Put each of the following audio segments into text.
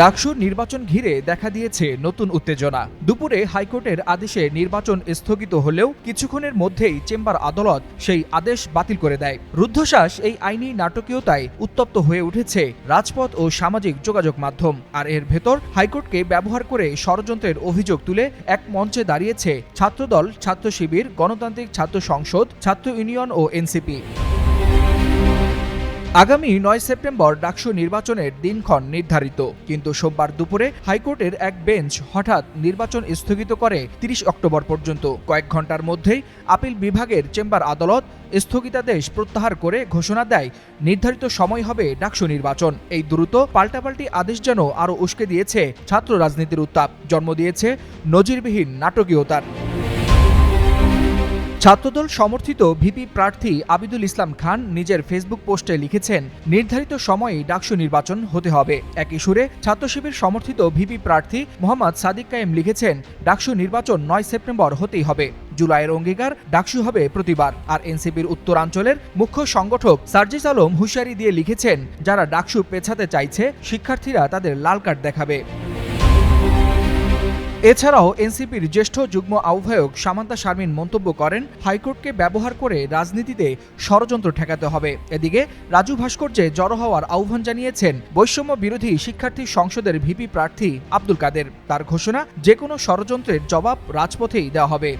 ডাকসু নির্বাচন ঘিরে দেখা দিয়েছে নতুন উত্তেজনা। দুপুরে হাইকোর্টের আদেশে নির্বাচন স্থগিত হলেও কিছুক্ষণের মধ্যেই চেম্বার আদালত সেই আদেশ বাতিল করে দেয়। রুদ্ধশ্বাস এই আইনি নাটকীয়তায় উত্তপ্ত হয়ে উঠেছে রাজপথ ও সামাজিক যোগাযোগ মাধ্যম। আর এর ভেতর হাইকোর্টকে ব্যবহার করে ষড়যন্ত্রের অভিযোগ তুলে এক মঞ্চে দাঁড়িয়েছে ছাত্রদল ছাত্র শিবির গণতান্ত্রিক ছাত্র সংসদ, ছাত্র ইউনিয়ন ও এনসিপি। আগামী নয় সেপ্টেম্বর ডাকসু নির্বাচনের দিনক্ষণ নির্ধারিত। কিন্তু সোমবার দুপুরে হাইকোর্টের এক বেঞ্চ হঠাৎ নির্বাচন স্থগিত করে তিরিশ অক্টোবর পর্যন্ত। কয়েক ঘণ্টার মধ্যেই আপিল বিভাগের চেম্বার আদালত স্থগিতাদেশ প্রত্যাহার করে ঘোষণা দেয়, নির্ধারিত সময় হবে ডাকসু নির্বাচন। এই দ্রুত পাল্টাপাল্টি আদেশ যেন আরও উস্কে দিয়েছে ছাত্র রাজনীতির উত্তাপ, জন্ম দিয়েছে নজিরবিহীন নাটকীয়তার। ছাত্রদল সমর্থিত ভিপি প্রার্থী আবিদুল ইসলাম খান নিজের ফেসবুক পোস্টে লিখেছেন, নির্ধারিত সময়ে ডাকসু নির্বাচন হতে হবে। একই সুরে ছাত্র শিবির সমর্থিত ভিপি প্রার্থী মোহাম্মদ সাদিক কায়েম লিখেছেন, ডাকসু নির্বাচন নয় সেপ্টেম্বর হতেই হবে। জুলাইয়ের অঙ্গীকার ডাকসু হবে প্রতিবার। আর এনসিপির উত্তরাঞ্চলের মুখ্য সংগঠক সার্জিস আলম হুঁশিয়ারি দিয়ে লিখেছেন, যারা ডাকসু পেছাতে চাইছে, শিক্ষার্থীরা তাদের লাল কার্ড দেখাবে। এছাড়াও এনসিপির জ্যেষ্ঠ যুগ্ম আহ্বায়ক সামান্তা শারমিন মন্তব্য করেন, হাইকোর্টকে ব্যবহার করে রাজনীতিতে ষড়যন্ত্র ঠেকাতে হবে। এদিকে রাজু ভাস্কর্যে জড়ো হওয়ার আহ্বান জানিয়েছেন বৈষম্য বিরোধী শিক্ষার্থী সংসদের ভিপি প্রার্থী আব্দুল কাদের। তার ঘোষণা যে কোনো ষড়যন্ত্রের জবাব রাজপথেই দেওয়া হবে।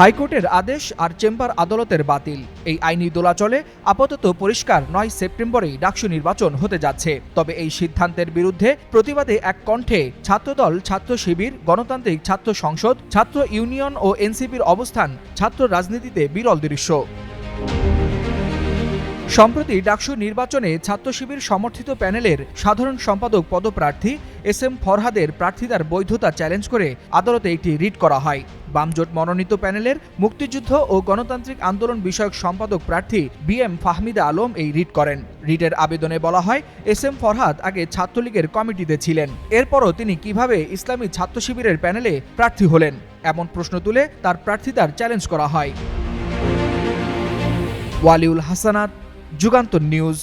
হাইকোর্টের আদেশ আর চেম্বার আদালতের বাতিল। এই আইনি দোলাচলে আপাতত পরিষ্কার নয় সেপ্টেম্বরেই ডাকসু নির্বাচন হতে যাচ্ছে। তবে এই সিদ্ধান্তের বিরুদ্ধে প্রতিবাদে এক কণ্ঠে ছাত্রদল, ছাত্র শিবির, গণতান্ত্রিক ছাত্র সংসদ, ছাত্র ইউনিয়ন ও এনসিপির অবস্থান ছাত্র রাজনীতিতে বিরল দৃশ্য। সম্প্রতি ডাকসু নির্বাচনে ছাত্র শিবির সমর্থিত প্যানেলের সাধারণ সম্পাদক পদপ্রার্থী এস এম ফরহাদের প্রার্থিতার বৈধতা চ্যালেঞ্জ করে আদালতে একটি রিট করা হয়। বামজোট মনোনীত প্যানেলের মুক্তিযুদ্ধ ও গণতান্ত্রিক আন্দোলন বিষয়ক সম্পাদক প্রার্থী বি এম ফাহমিদা আলম এই রিট করেন। রিটের আবেদনে বলা হয়, এস এম ফরহাদ আগে ছাত্রলীগের কমিটিতে ছিলেন। এরপরও তিনি কীভাবে ইসলামী ছাত্র শিবিরের প্যানেলে প্রার্থী হলেন, এমন প্রশ্ন তুলে তার প্রার্থিতার চ্যালেঞ্জ করা হয়। ওয়ালিউল হাসানাত যুগান্তর নিউজ।